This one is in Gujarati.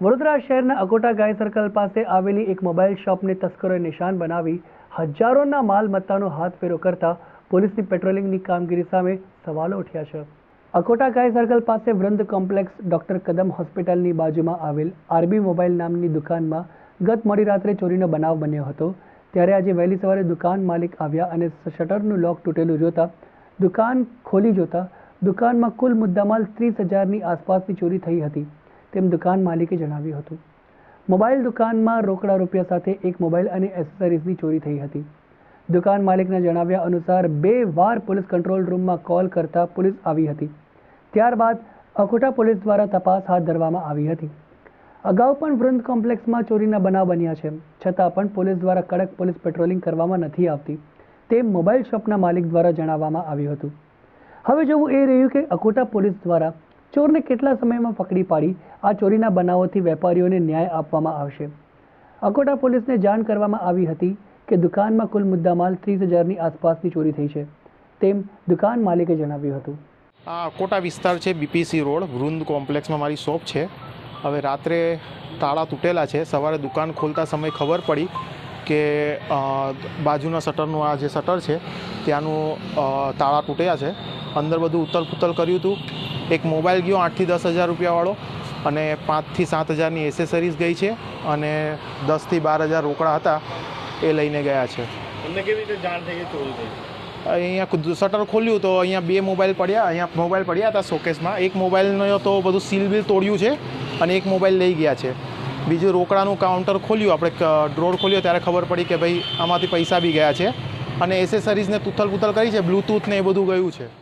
વડોદરા શહેરના અકોટા ગાય સર્કલ પાસે આવેલી એક મોબાઈલ શોપને તસ્કરોએ નિશાન બનાવી હજારોના માલ મત્તાનો હાથફેરો કરતા પોલીસની પેટ્રોલિંગની કામગીરી સામે સવાલો ઉઠ્યા છે. અકોટા ગાય સર્કલ પાસે વૃંદ કોમ્પ્લેક્સ ડોક્ટર કદમ હોસ્પિટલની બાજુમાં આવેલ આરબી મોબાઈલ નામની દુકાનમાં ગત મોડી રાત્રે ચોરીનો બનાવ બન્યો હતો. ત્યારે આજે વહેલી સવારે દુકાન માલિક આવ્યા અને શટરનું લોક તૂટેલું જોતા દુકાન ખોલી જોતા દુકાનમાં કુલ મુદ્દામાલ ત્રીસ હજારની આસપાસની ચોરી થઈ હતી. તેમ દુકાન માલિકે જણાવ્યું હતું. મોબાઈલ દુકાનમાં રોકડા રૂપિયા સાથે એક મોબાઈલ અને એસેસરીઝની ચોરી થઈ હતી. દુકાન માલિકના જણાવ્યા અનુસાર બે વાર પોલીસ કંટ્રોલ રૂમમાં કોલ કરતા પોલીસ આવી હતી. ત્યારબાદ અકોટા પોલીસ દ્વારા તપાસ હાથ ધરવામાં આવી હતી. અગાઉ પણ વૃંદ કોમ્પ્લેક્સમાં ચોરીના બનાવ બન્યા છે. છતાં પણ પોલીસ દ્વારા કડક પોલીસ પેટ્રોલિંગ કરવામાં નથી આવતી, તેમ મોબાઈલ શોપના માલિક દ્વારા જણાવવામાં આવ્યું હતું. હવે જોવું એ રહ્યું કે અકોટા પોલીસ દ્વારા ચોરને કેટલા સમયમાં પકડી પાડી? આ ચોરીના બનાવોથી વેપારીઓને ન્યાય આપવામાં આવશે. અકોટા પોલીસને જાણ કરવામાં આવી હતી કે દુકાનમાં કુલ મુદ્દામાલ ત્રીસ હજારની આસપાસની ચોરી થઈ છે. તેમ દુકાન માલિકે જણાવ્યું હતું. આ અકોટા વિસ્તાર છે બીપીસી રોડ. વૃંદ કોમ્પ્લેક્સમાં મારી શોપ છે. હવે રાત્રે તાળા તૂટેલા છે. સવારે દુકાન ખોલતા સમયે ખબર પડી કે બાજુના શટરનું આ જે શટર છે, ત્યાંનું તાળા તૂટ્યા છે. અંદર બધું ઉતલ પુતલ કર્યું હતું. એક મોબાઈલ ગયો આઠથી દસ હજાર રૂપિયાવાળો અને પાંચથી સાત હજારની એસેસરીઝ ગઈ છે અને દસથી બાર હજાર રોકડા હતા એ લઈને ગયા છે. તમને કેવી રીતે જાણ થઈ ચોરી અહીંયા શટર ખોલ્યું તો અહીંયા બે મોબાઈલ પડ્યા અહીંયા મોબાઈલ પડ્યા હતા શોકેસમાં એક મોબાઈલનો તો બધું સીલ બીલ તોડ્યું છે અને એક મોબાઈલ લઈ ગયા છે. બીજું રોકડાનું કાઉન્ટર ખોલ્યું આપણે ડ્રોર ખોલ્યો ત્યારે ખબર પડી કે ભાઈ આમાંથી પૈસા બી ગયા છે. અને એસેસરીઝને તુથલ પુથલ કરી છે બ્લૂટૂથ ને એ બધું ગયું છે.